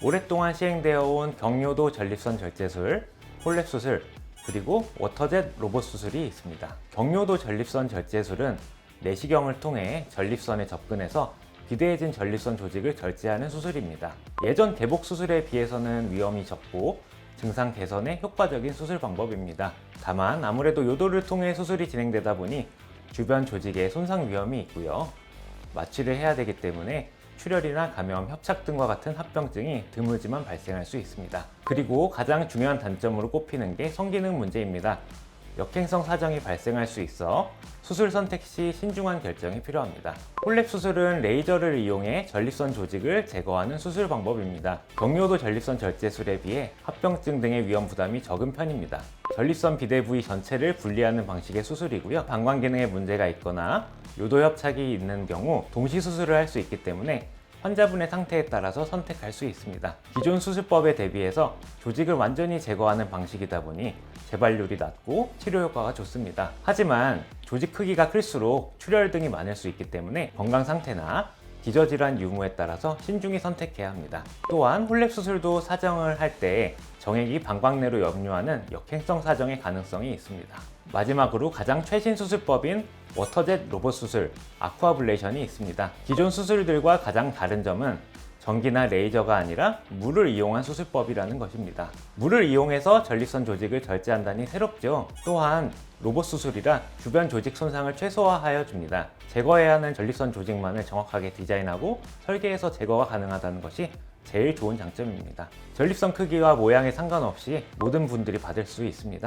오랫동안 시행되어 온 경요도 전립선 절제술, 홀랩 수술, 그리고 워터젯 로봇 수술이 있습니다. 경요도 전립선 절제술은 내시경을 통해 전립선에 접근해서 비대해진 전립선 조직을 절제하는 수술입니다. 예전 대복 수술에 비해서는 위험이 적고 증상 개선에 효과적인 수술 방법입니다. 다만 아무래도 요도를 통해 수술이 진행되다 보니 주변 조직에 손상 위험이 있고요. 마취를 해야 되기 때문에 출혈이나 감염, 협착 등과 같은 합병증이 드물지만 발생할 수 있습니다. 그리고 가장 중요한 단점으로 꼽히는 게 성기능 문제입니다. 역행성 사정이 발생할 수 있어 수술 선택 시 신중한 결정이 필요합니다. 홀랩 수술은 레이저를 이용해 전립선 조직을 제거하는 수술 방법입니다. 경요도 전립선 절제술에 비해 합병증 등의 위험 부담이 적은 편입니다. 전립선 비대 부위 전체를 분리하는 방식의 수술이고요. 방광 기능에 문제가 있거나 요도 협착이 있는 경우 동시 수술을 할 수 있기 때문에 환자분의 상태에 따라서 선택할 수 있습니다. 기존 수술법에 대비해서 조직을 완전히 제거하는 방식이다 보니 재발률이 낮고 치료 효과가 좋습니다. 하지만 조직 크기가 클수록 출혈 등이 많을 수 있기 때문에 건강 상태나 기저질환 유무에 따라서 신중히 선택해야 합니다. 또한 홀랩 수술도 사정을 할 때 정액이 방광 내로 역류하는 역행성 사정의 가능성이 있습니다. 마지막으로 가장 최신 수술법인 워터젯 로봇 수술, 아쿠아블레이션이 있습니다. 기존 수술들과 가장 다른 점은 전기나 레이저가 아니라 물을 이용한 수술법이라는 것입니다. 물을 이용해서 전립선 조직을 절제한다니 새롭죠. 또한 로봇 수술이라 주변 조직 손상을 최소화하여 줍니다. 제거해야 하는 전립선 조직만을 정확하게 디자인하고 설계해서 제거가 가능하다는 것이 제일 좋은 장점입니다. 전립선 크기와 모양에 상관없이 모든 분들이 받을 수 있습니다.